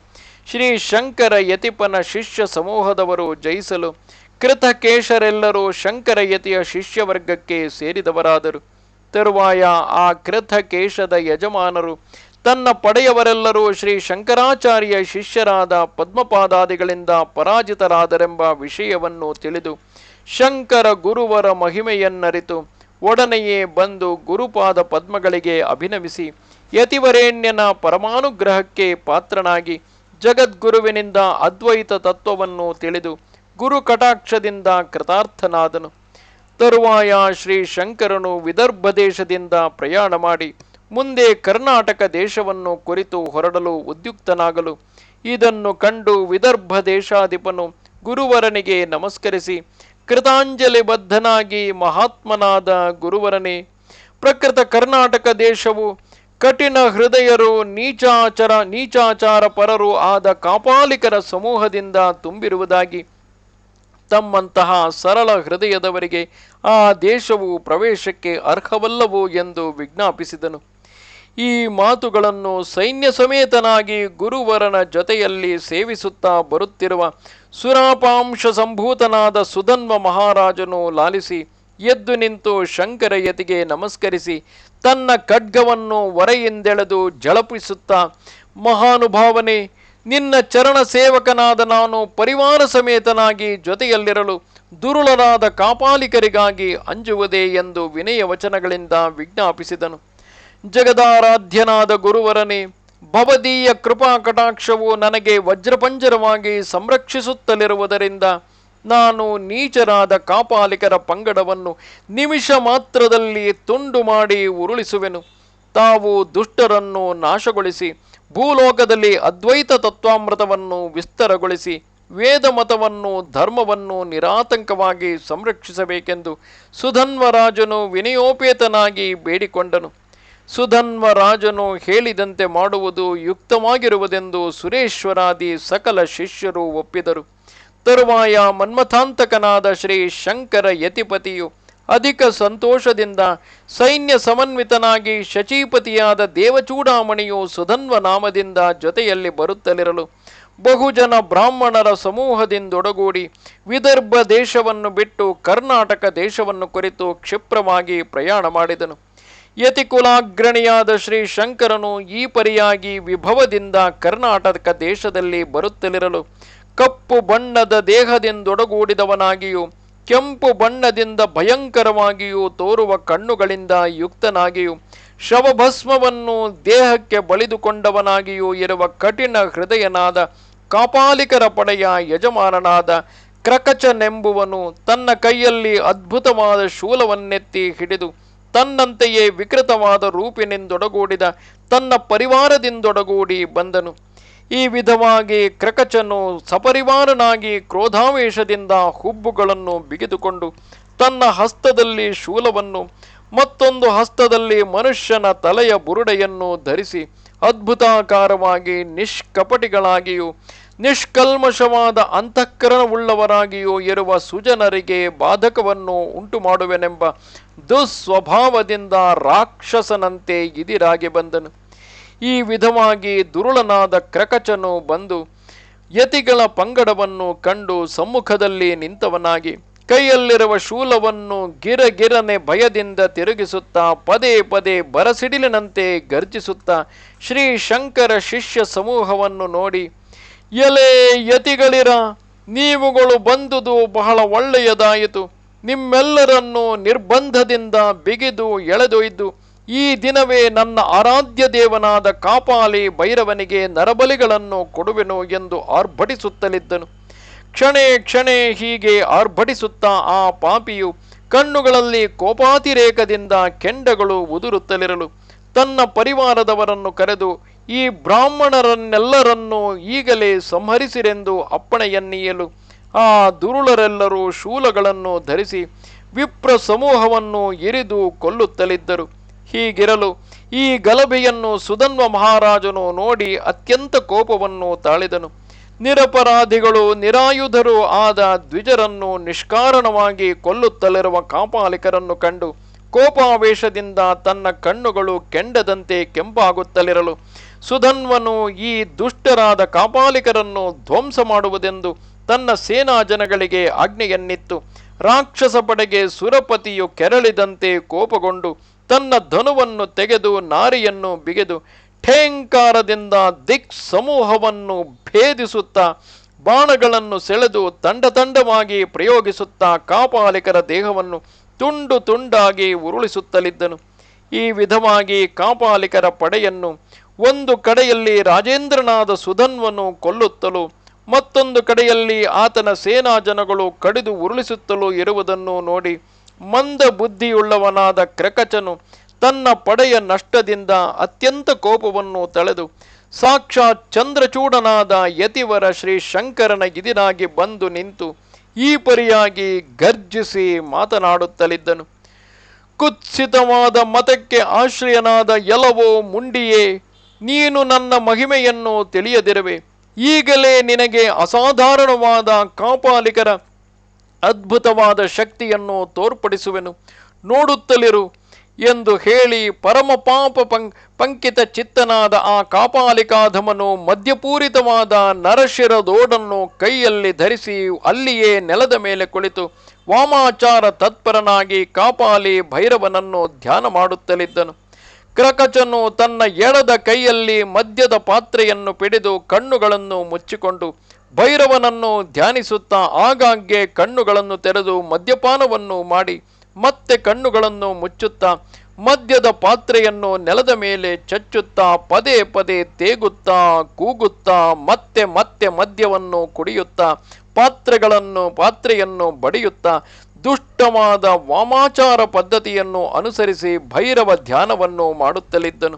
ಶ್ರೀ ಶಂಕರ ಯತಿಪನ ಶಿಷ್ಯ ಸಮೂಹದವರು ಜಯಿಸಲು ಕೃತಕೇಶರೆಲ್ಲರೂ ಶಂಕರ ಯತಿಯ ಶಿಷ್ಯವರ್ಗಕ್ಕೆ ಸೇರಿದವರಾದರು. ತರುವಾಯ ಆ ಕೃತಕೇಶದ ಯಜಮಾನರು ತನ್ನ ಪಡೆಯವರೆಲ್ಲರೂ ಶ್ರೀ ಶಂಕರಾಚಾರ್ಯ ಶಿಷ್ಯರಾದ ಪದ್ಮಪಾದಾದಿಗಳಿಂದ ಪರಾಜಿತರಾದರೆಂಬ ವಿಷಯವನ್ನು ತಿಳಿದು ಶಂಕರ ಗುರುವರ ಮಹಿಮೆಯನ್ನರಿತು ಒಡನೆಯೇ ಬಂದು ಗುರುಪಾದ ಪದ್ಮಗಳಿಗೆ ಅಭಿನಮಿಸಿ ಯತಿವರೇಣ್ಯನ ಪರಮಾನುಗ್ರಹಕ್ಕೆ ಪಾತ್ರನಾಗಿ ಜಗದ್ಗುರುವಿನಿಂದ ಅದ್ವೈತ ತತ್ವವನ್ನು ತಿಳಿದು ಗುರು ಕಟಾಕ್ಷದಿಂದ ಕೃತಾರ್ಥನಾದನು. ತರುವಾಯ ಶ್ರೀ ಶಂಕರನು ವಿದರ್ಭ ದೇಶದಿಂದ ಪ್ರಯಾಣ ಮಾಡಿ ಮುಂದೆ ಕರ್ನಾಟಕ ದೇಶವನ್ನು ಕುರಿತು ಹೊರಡಲು ಉದ್ಯುಕ್ತನಾಗಲು ಇದನ್ನು ಕಂಡು ವಿದರ್ಭ ದೇಶಾಧಿಪನು ಗುರುವರನಿಗೆ ನಮಸ್ಕರಿಸಿ, ಕೃತಾಂಜಲಿ ಬದ್ಧನಾಗಿ ಮಹಾತ್ಮನಾದ ಗುರುವರನೇ, ಪ್ರಕೃತ ಕರ್ನಾಟಕ ದೇಶವು ಕಠಿಣ ಹೃದಯರು ನೀಚಾಚರ ನೀಚಾಚಾರ ಪರರು ಆದ ಕಾಪಾಲಿಕರ ಸಮೂಹದಿಂದ ತುಂಬಿರುವುದಾಗಿ ತಮ್ಮಂತಹ ಸರಳ ಹೃದಯದವರಿಗೆ ಆ ದೇಶವು ಪ್ರವೇಶಕ್ಕೆ ಅರ್ಹವಲ್ಲವು ಎಂದು ವಿಜ್ಞಾಪಿಸಿದನು. ಈ ಮಾತುಗಳನ್ನು ಸೈನ್ಯ ಸಮೇತನಾಗಿ ಗುರುವರನ ಜೊತೆಯಲ್ಲಿ ಸೇವಿಸುತ್ತಾ ಬರುತ್ತಿರುವ ಸುರಾಪಾಂಶ ಸಂಭೂತನಾದ ಸುಧನ್ವ ಮಹಾರಾಜನು ಲಾಲಿಸಿ ಎದ್ದು ನಿಂತು ಶಂಕರಯತಿಗೆ ನಮಸ್ಕರಿಸಿ ತನ್ನ ಖಡ್ಗವನ್ನು ಹೊರೆಯಿಂದೆಳೆದು ಜಳಪಿಸುತ್ತಾ, ಮಹಾನುಭಾವನೆ, ನಿನ್ನ ಚರಣ ಸೇವಕನಾದ ನಾನು ಪರಿವಾರ ಸಮೇತನಾಗಿ ಜೊತೆಯಲ್ಲಿರಲು ದುರುಳರಾದ ಕಾಪಾಲಿಕರಿಗಾಗಿ ಅಂಜುವುದೇ ಎಂದು ವಿನಯ ವಚನಗಳಿಂದ ವಿಜ್ಞಾಪಿಸಿದನು. ಜಗದಾರಾಧ್ಯನಾದ ಗುರುವರನೇ, ಭವದೀಯ ಕೃಪಾ ಕಟಾಕ್ಷವು ನನಗೆ ವಜ್ರಪಂಜರವಾಗಿ ಸಂರಕ್ಷಿಸುತ್ತಲಿರುವುದರಿಂದ ನಾನು ನೀಚರಾದ ಕಾಪಾಲಿಕರ ಪಂಗಡವನ್ನು ನಿಮಿಷ ಮಾತ್ರದಲ್ಲಿ ತುಂಡು ಮಾಡಿ ಉರುಳಿಸುವೆನು. ತಾವು ದುಷ್ಟರನ್ನು ನಾಶಗೊಳಿಸಿ, ಭೂಲೋಕದಲ್ಲಿ ಅದ್ವೈತ ತತ್ವಾಮೃತವನ್ನು ವಿಸ್ತರಗೊಳಿಸಿ ವೇದ ಮತವನ್ನು ಧರ್ಮವನ್ನು ನಿರಾತಂಕವಾಗಿ ಸಂರಕ್ಷಿಸಬೇಕೆಂದು ಸುಧನ್ವರಾಜನು ವಿನಯೋಪೇತನಾಗಿ ಬೇಡಿಕೊಂಡನು. ಸುಧನ್ವರಾಜನು ಹೇಳಿದಂತೆ ಮಾಡುವುದು ಯುಕ್ತವಾಗಿರುವುದೆಂದು ಸುರೇಶ್ವರಾದಿ ಸಕಲ ಶಿಷ್ಯರು ಒಪ್ಪಿದರು. ತರುವಾಯ ಮನ್ಮಥಾಂತಕನಾದ ಶ್ರೀ ಶಂಕರ ಯತಿಪತಿಯು ಅಧಿಕ ಸಂತೋಷದಿಂದ ಸೈನ್ಯ ಸಮನ್ವಿತನಾಗಿ ಶಚೀಪತಿಯಾದ ದೇವಚೂಡಾಮಣಿಯು ಸುಧನ್ವ ನಾಮದಿಂದ ಜೊತೆಯಲ್ಲಿ ಬರುತ್ತಲಿರಲು ಬಹುಜನ ಬ್ರಾಹ್ಮಣರ ಸಮೂಹದಿಂದೊಡಗೂಡಿ ವಿದರ್ಭ ದೇಶವನ್ನು ಬಿಟ್ಟು ಕರ್ನಾಟಕ ದೇಶವನ್ನು ಕುರಿತು ಕ್ಷಿಪ್ರವಾಗಿ ಪ್ರಯಾಣ ಮಾಡಿದನು. ಯತಿಕುಲಾಗ್ರಣಿಯಾದ ಶ್ರೀ ಶಂಕರನು ಈ ಪರಿಯಾಗಿ ವಿಭವದಿಂದ ಕರ್ನಾಟಕ ದೇಶದಲ್ಲಿ ಬರುತ್ತಲಿರಲು ಕಪ್ಪು ಬಣ್ಣದ ದೇಹದಿಂದೊಡಗೂಡಿದವನಾಗಿಯೂ, ಕೆಂಪು ಬಣ್ಣದಿಂದ ಭಯಂಕರವಾಗಿಯೂ ತೋರುವ ಕಣ್ಣುಗಳಿಂದ ಯುಕ್ತನಾಗಿಯೂ, ಶವಭಸ್ಮವನ್ನು ದೇಹಕ್ಕೆ ಬಳಿದುಕೊಂಡವನಾಗಿಯೂ ಇರುವ ಕಠಿಣ ಹೃದಯನಾದ ಕಾಪಾಲಿಕರ ಪಡೆಯ ಯಜಮಾನನಾದ ಕ್ರಕಚನೆಂಬುವನು ತನ್ನ ಕೈಯಲ್ಲಿ ಅದ್ಭುತವಾದ ಶೂಲವನ್ನೆತ್ತಿ ಹಿಡಿದು, ತನ್ನಂತೆಯೇ ವಿಕೃತವಾದ ರೂಪಿನಿಂದೊಡಗೂಡಿದ ತನ್ನ ಪರಿವಾರದಿಂದೊಡಗೂಡಿ ಬಂದನು. ಈ ವಿಧವಾಗಿ ಕ್ರಕಚನು ಸಪರಿವಾರನಾಗಿ ಕ್ರೋಧಾವೇಶದಿಂದ ಹುಬ್ಬುಗಳನ್ನು ಬಿಗಿದುಕೊಂಡು ತನ್ನ ಹಸ್ತದಲ್ಲಿ ಶೂಲವನ್ನು, ಮತ್ತೊಂದು ಹಸ್ತದಲ್ಲಿ ಮನುಷ್ಯನ ತಲೆಯ ಬುರುಡೆಯನ್ನು ಧರಿಸಿ ಅದ್ಭುತಾಕಾರವಾಗಿ ನಿಷ್ಕಪಟಿಗಳಾಗಿಯೂ, ನಿಷ್ಕಲ್ಮಶವಾದ ಅಂತಃಕರಣವುಳ್ಳವರಾಗಿಯೂ ಇರುವ ಸುಜನರಿಗೆ ಬಾಧಕವನ್ನು ಉಂಟು ಮಾಡುವೆನೆಂಬ ದುಸ್ವಭಾವದಿಂದ ರಾಕ್ಷಸನಂತೆ ಇದಿರಾಗಿ ಬಂದನು. ಈ ವಿಧವಾಗಿ ದುರುಳನಾದ ಕ್ರಕಚನು ಬಂದು ಯತಿಗಳ ಪಂಗಡವನ್ನು ಕಂಡು ಸಮ್ಮುಖದಲ್ಲಿ ನಿಂತವನಾಗಿ ಕೈಯಲ್ಲಿರುವ ಶೂಲವನ್ನು ಗಿರಗಿರನೆ ಭಯದಿಂದ ತಿರುಗಿಸುತ್ತಾ ಪದೇ ಪದೇ ಬರಸಿಡಿಲಿನಂತೆ ಗರ್ಜಿಸುತ್ತಾ ಶ್ರೀ ಶಂಕರ ಶಿಷ್ಯ ಸಮೂಹವನ್ನು ನೋಡಿ, ಎಲೆ ಯತಿಗಳಿರ, ನೀವುಗಳು ಬಂದುದು ಬಹಳ ಒಳ್ಳೆಯದಾಯಿತು. ನಿಮ್ಮೆಲ್ಲರನ್ನು ನಿರ್ಬಂಧದಿಂದ ಬಿಗಿದು ಎಳೆದೊಯ್ದು. ಈ ದಿನವೇ ನನ್ನ ಆರಾಧ್ಯ ದೇವನಾದ ಕಾಪಾಲಿ ಭೈರವನಿಗೆ ನರಬಲಿಗಳನ್ನು ಕೊಡುವೆನು ಎಂದು ಆರ್ಭಟಿಸುತ್ತಲಿದ್ದನು. ಕ್ಷಣೇ ಕ್ಷಣೇ ಹೀಗೆ ಆರ್ಭಟಿಸುತ್ತಾ ಆ ಪಾಪಿಯು ಕಣ್ಣುಗಳಲ್ಲಿ ಕೋಪಾತಿರೇಕದಿಂದ ಕೆಂಡಗಳು ಉದುರುತ್ತಲಿರಲು. ತನ್ನ ಪರಿವಾರದವರನ್ನು ಕರೆದು, ಈ ಬ್ರಾಹ್ಮಣರನ್ನೆಲ್ಲರನ್ನೂ ಈಗಲೇ ಸಂಹರಿಸಿರೆಂದು ಅಪ್ಪಣೆಯನ್ನೀಯಲು. ಆ ದುರುಳರೆಲ್ಲರೂ ಶೂಲಗಳನ್ನು ಧರಿಸಿ ವಿಪ್ರ ಸಮೂಹವನ್ನು ಇರಿದು ಕೊಲ್ಲುತ್ತಲಿದ್ದರು. ಹೀಗಿರಲು ಈ ಗಲಭೆಯನ್ನು ಸುಧನ್ವ ಮಹಾರಾಜನು ನೋಡಿ ಅತ್ಯಂತ ಕೋಪವನ್ನು ತಾಳಿದನು. ನಿರಪರಾಧಿಗಳು, ನಿರಾಯುಧರು ಆದ ದ್ವಿಜರನ್ನು ನಿಷ್ಕಾರಣವಾಗಿ ಕೊಲ್ಲುತ್ತಲಿರುವ ಕಾಪಾಲಿಕರನ್ನು ಕಂಡು ಕೋಪಾವೇಶದಿಂದ ತನ್ನ ಕಣ್ಣುಗಳು ಕೆಂಡದಂತೆ ಕೆಂಪಾಗುತ್ತಲಿರಲು ಸುಧನ್ವನು ಈ ದುಷ್ಟರಾದ ಕಾಪಾಲಿಕರನ್ನು ಧ್ವಂಸ ಮಾಡುವುದೆಂದು ತನ್ನ ಸೇನಾ ಜನಗಳಿಗೆ ಆಜ್ಞೆಯನ್ನಿತ್ತು. ರಾಕ್ಷಸ ಪಡೆಗೆ ಸುರಪತಿಯು ಕೆರಳಿದಂತೆ ಕೋಪಗೊಂಡು ತನ್ನ ಧನುವನ್ನು ತೆಗೆದು ನಾರಿಯನ್ನು ಬಿಗೆದು ಠೇಂಕಾರದಿಂದ ದಿಕ್ ಸಮೂಹವನ್ನು ಭೇದಿಸುತ್ತಾ ಬಾಣಗಳನ್ನು ಸೆಳೆದು ತಂಡ ತಂಡವಾಗಿ ಪ್ರಯೋಗಿಸುತ್ತಾ ಕಾಪಾಲಿಕರ ದೇಹವನ್ನು ತುಂಡು ತುಂಡಾಗಿ ಉರುಳಿಸುತ್ತಲಿದ್ದನು. ಈ ವಿಧವಾಗಿ ಕಾಪಾಲಿಕರ ಪಡೆಯನ್ನು ಒಂದು ಕಡೆಯಲ್ಲಿ ರಾಜೇಂದ್ರನಾದ ಸುಧನ್ವನು ಕೊಲ್ಲುತ್ತಲೂ ಮತ್ತೊಂದು ಕಡೆಯಲ್ಲಿ ಆತನ ಸೇನಾ ಜನಗಳು ಕಡಿದು ಉರುಳಿಸುತ್ತಲೂ ಇರುವುದನ್ನು ನೋಡಿ ಮಂದ ಬುದ್ಧಿಯುಳ್ಳವನಾದ ಕ್ರಕಚನು ತನ್ನ ಪಡೆಯ ನಷ್ಟದಿಂದ ಅತ್ಯಂತ ಕೋಪವನ್ನು ತಳೆದು ಸಾಕ್ಷಾತ್ ಚಂದ್ರಚೂಡನಾದ ಯತಿವರ ಶ್ರೀ ಶಂಕರನ ಇದಿರಾಗಿ ಬಂದು ನಿಂತು ಈ ಪರಿಯಾಗಿ ಗರ್ಜಿಸಿ ಮಾತನಾಡುತ್ತಲಿದ್ದನು. ಕುತ್ಸಿತವಾದ ಮತಕ್ಕೆ ಆಶ್ರಯನಾದ ಎಲವೋ ಮುಂಡಿಯೇ, ನೀನು ನನ್ನ ಮಹಿಮೆಯನ್ನು ತಿಳಿಯದಿರುವೆ. ಈಗಲೇ ನಿನಗೆ ಅಸಾಧಾರಣವಾದ ಕಾಪಾಲಿಕರ ಅದ್ಭುತವಾದ ಶಕ್ತಿಯನ್ನು ತೋರ್ಪಡಿಸುವೆನು. ನೋಡುತ್ತಲಿರು ಎಂದು ಹೇಳಿ ಪರಮ ಪಾಪ ಪಂಕಿತ ಚಿತ್ತನಾದ ಆ ಕಾಪಾಲಿಕಾಧಮನು ಮದ್ಯಪೂರಿತವಾದ ನರಶಿರದೋಡನ್ನು ಕೈಯಲ್ಲಿ ಧರಿಸಿ ಅಲ್ಲಿಯೇ ನೆಲದ ಮೇಲೆ ಕುಳಿತು ವಾಮಾಚಾರ ತತ್ಪರನಾಗಿ ಕಾಪಾಲಿ ಭೈರವನನ್ನು ಧ್ಯಾನ ಮಾಡುತ್ತಲಿದ್ದನು. ಕ್ರಕಚನು ತನ್ನ ಎಡದ ಕೈಯಲ್ಲಿ ಮದ್ಯದ ಪಾತ್ರೆಯನ್ನು ಪಿಡಿದು ಕಣ್ಣುಗಳನ್ನು ಮುಚ್ಚಿಕೊಂಡು ಭೈರವನನ್ನು ಧ್ಯಾನಿಸುತ್ತಾ ಆಗಾಗ್ಗೆ ಕಣ್ಣುಗಳನ್ನು ತೆರೆದು ಮದ್ಯಪಾನವನ್ನು ಮಾಡಿ ಮತ್ತೆ ಕಣ್ಣುಗಳನ್ನು ಮುಚ್ಚುತ್ತಾ ಮದ್ಯದ ಪಾತ್ರೆಯನ್ನು ನೆಲದ ಮೇಲೆ ಚಚ್ಚುತ್ತಾ ಪದೇ ಪದೇ ತೇಗುತ್ತಾ ಕೂಗುತ್ತಾ ಮತ್ತೆ ಮತ್ತೆ ಮದ್ಯವನ್ನು ಕುಡಿಯುತ್ತಾ ಪಾತ್ರೆಗಳನ್ನು ಪಾತ್ರೆಯನ್ನು ಬಡಿಯುತ್ತಾ ದುಷ್ಟವಾದ ವಾಮಾಚಾರ ಪದ್ಧತಿಯನ್ನು ಅನುಸರಿಸಿ ಭೈರವ ಧ್ಯಾನವನ್ನು ಮಾಡುತ್ತಲಿದ್ದನು.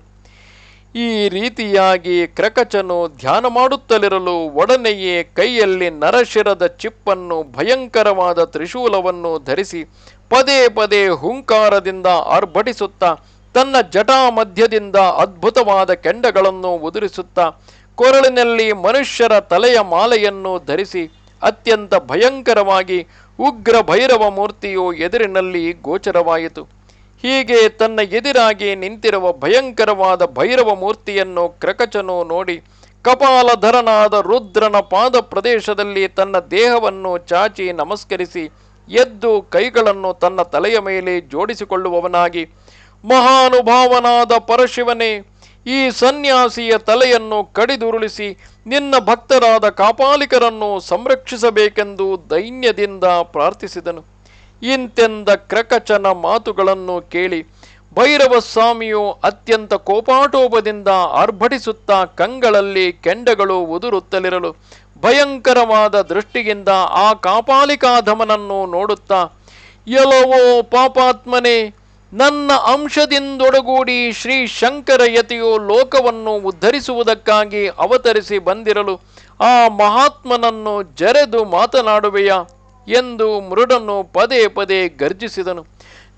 ಈ ರೀತಿಯಾಗಿ ಕ್ರಕಚನು ಧ್ಯಾನ ಮಾಡುತ್ತಲಿರಲು ಒಡನೆಯೇ ಕೈಯಲ್ಲಿ ನರಶಿರದ ಚಿಪ್ಪನ್ನು ಭಯಂಕರವಾದ ತ್ರಿಶೂಲವನ್ನು ಧರಿಸಿ ಪದೇ ಪದೇ ಹುಂಕಾರದಿಂದ ಆರ್ಭಟಿಸುತ್ತಾ, ತನ್ನ ಜಟಾ ಮಧ್ಯದಿಂದ ಅದ್ಭುತವಾದ ಕೆಂಡಗಳನ್ನು ಉದುರಿಸುತ್ತಾ, ಕೊರಳಿನಲ್ಲಿ ಮನುಷ್ಯರ ತಲೆಯ ಮಾಲೆಯನ್ನು ಧರಿಸಿ, ಅತ್ಯಂತ ಭಯಂಕರವಾಗಿ ಉಗ್ರ ಭೈರವ ಮೂರ್ತಿಯು ಎದುರಿನಲ್ಲಿ ಗೋಚರವಾಯಿತು. ಹೀಗೆ ತನ್ನ ಎದಿರಾಗಿ ನಿಂತಿರುವ ಭಯಂಕರವಾದ ಭೈರವ ಮೂರ್ತಿಯನ್ನು ಕ್ರಕಚನು ನೋಡಿ ಕಪಾಲಧರನಾದ ರುದ್ರನ ಪಾದ ಪ್ರದೇಶದಲ್ಲಿ ತನ್ನ ದೇಹವನ್ನು ಚಾಚಿ ನಮಸ್ಕರಿಸಿ ಎದ್ದು ಕೈಗಳನ್ನು ತನ್ನ ತಲೆಯ ಮೇಲೆ ಜೋಡಿಸಿಕೊಳ್ಳುವವನಾಗಿ, ಮಹಾನುಭಾವನಾದ ಪರಶಿವನೇ, ಈ ಸನ್ಯಾಸಿಯ ತಲೆಯನ್ನು ಕಡಿದುರುಳಿಸಿ ನಿನ್ನ ಭಕ್ತರಾದ ಕಾಪಾಲಿಕರನ್ನು ಸಂರಕ್ಷಿಸಬೇಕೆಂದು ದೈನ್ಯದಿಂದ ಪ್ರಾರ್ಥಿಸಿದನು. ಇಂತೆಂದ ಕ್ರಕಚನ ಮಾತುಗಳನ್ನು ಕೇಳಿ ಭೈರವ ಸ್ವಾಮಿಯು ಅತ್ಯಂತ ಕೋಪಾಟೋಪದಿಂದ ಅರ್ಭಟಿಸುತ್ತಾ ಕಂಗಳಲ್ಲಿ ಕೆಂಡಗಳು ಉದುರುತ್ತಲಿರಲು ಭಯಂಕರವಾದ ದೃಷ್ಟಿಯಿಂದ ಆ ಕಾಪಾಲಿಕಾಧಮನನ್ನು ನೋಡುತ್ತಾ ಎಲವೋ ಪಾಪಾತ್ಮನೇ, ನನ್ನ ಅಂಶದಿಂದೊಡಗೂಡಿ ಶ್ರೀ ಶಂಕರ ಯತಿಯು ಲೋಕವನ್ನು ಉದ್ಧರಿಸುವುದಕ್ಕಾಗಿ ಅವತರಿಸಿ ಬಂದಿರಲು ಆ ಮಹಾತ್ಮನನ್ನು ಜರೆದು ಮಾತನಾಡುವೆಯಾ? ಎಂದು ಮೃಡನ್ನು ಪದೇ ಪದೇ ಗರ್ಜಿಸಿದನು.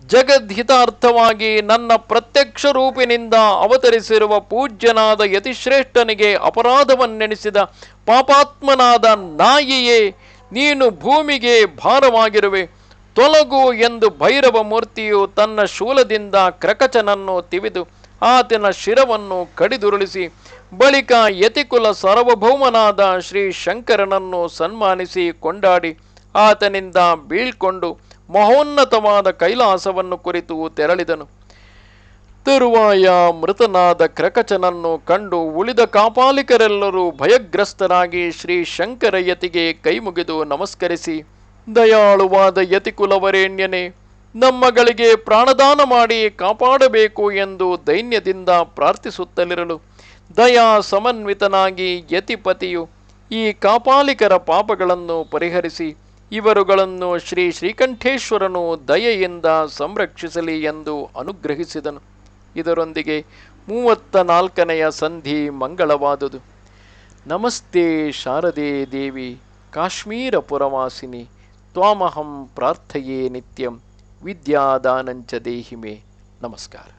ಜಗದ್ಹಿತಾರ್ಥವಾಗಿ ನನ್ನ ಪ್ರತ್ಯಕ್ಷ ರೂಪಿನಿಂದ ಅವತರಿಸಿರುವ ಪೂಜ್ಯನಾದ ಯತಿಶ್ರೇಷ್ಠನಿಗೆ ಅಪರಾಧವನ್ನೆಣಿಸಿದ ಪಾಪಾತ್ಮನಾದ ನಾಯಿಯೇ, ನೀನು ಭೂಮಿಗೆ ಭಾರವಾಗಿರುವೆ. ತೊಲಗು ಎಂದು ಭೈರವ ಮೂರ್ತಿಯು ತನ್ನ ಶೂಲದಿಂದ ಕ್ರಕಚನನ್ನು ತಿವಿದು ಆತನ ಶಿರವನ್ನು ಕಡಿದುರುಳಿಸಿ, ಬಳಿಕ ಯತಿಕುಲ ಸಾರ್ವಭೌಮನಾದ ಶ್ರೀ ಶಂಕರನನ್ನು ಸನ್ಮಾನಿಸಿ ಕೊಂಡಾಡಿ ಆತನಿಂದ ಬೀಳ್ಕೊಂಡು ಮಹೋನ್ನತವಾದ ಕೈಲಾಸವನ್ನು ಕುರಿತು ತೆರಳಿದನು. ತರುವಾಯ ಮೃತನಾದ ಕ್ರಕಚನನ್ನು ಕಂಡು ಉಳಿದ ಕಾಪಾಲಿಕರೆಲ್ಲರೂ ಭಯಗ್ರಸ್ತರಾಗಿ ಶ್ರೀ ಶಂಕರ ಯತಿಗೆ ಕೈಮುಗಿದು ನಮಸ್ಕರಿಸಿ, ದಯಾಳುವಾದ ಯತಿಕುಲವರೇಣ್ಯನೇ, ನಮ್ಮಗಳಿಗೆ ಪ್ರಾಣದಾನ ಮಾಡಿ ಕಾಪಾಡಬೇಕು ಎಂದು ದೈನ್ಯದಿಂದ ಪ್ರಾರ್ಥಿಸುತ್ತಲಿರಲು. ದಯಾ ಸಮನ್ವಿತನಾಗಿ ಯತಿಪತಿಯು ಈ ಕಾಪಾಲಿಕರ ಪಾಪಗಳನ್ನು ಪರಿಹರಿಸಿ ಇವರುಗಳನ್ನು ಶ್ರೀ ಶ್ರೀಕಂಠೇಶ್ವರನು ದಯೆಯಿಂದ ಸಂರಕ್ಷಿಸಲಿ ಎಂದು ಅನುಗ್ರಹಿಸಿದನು. ಇದರೊಂದಿಗೆ ಮೂವತ್ತ ನಾಲ್ಕನೆಯ ಸಂಧಿ ಮಂಗಳವಾದುದು. ನಮಸ್ತೆ ಶಾರದೆ ದೇವಿ, ಕಾಶ್ಮೀರ ಪುರವಾಸಿನಿ, ತ್ವಾಮಹಂ ಪ್ರಾರ್ಥಯೇ ನಿತ್ಯಂ, ವಿದ್ಯಾದಾನಂಚ ದೇಹಿಮೆ. ನಮಸ್ಕಾರ.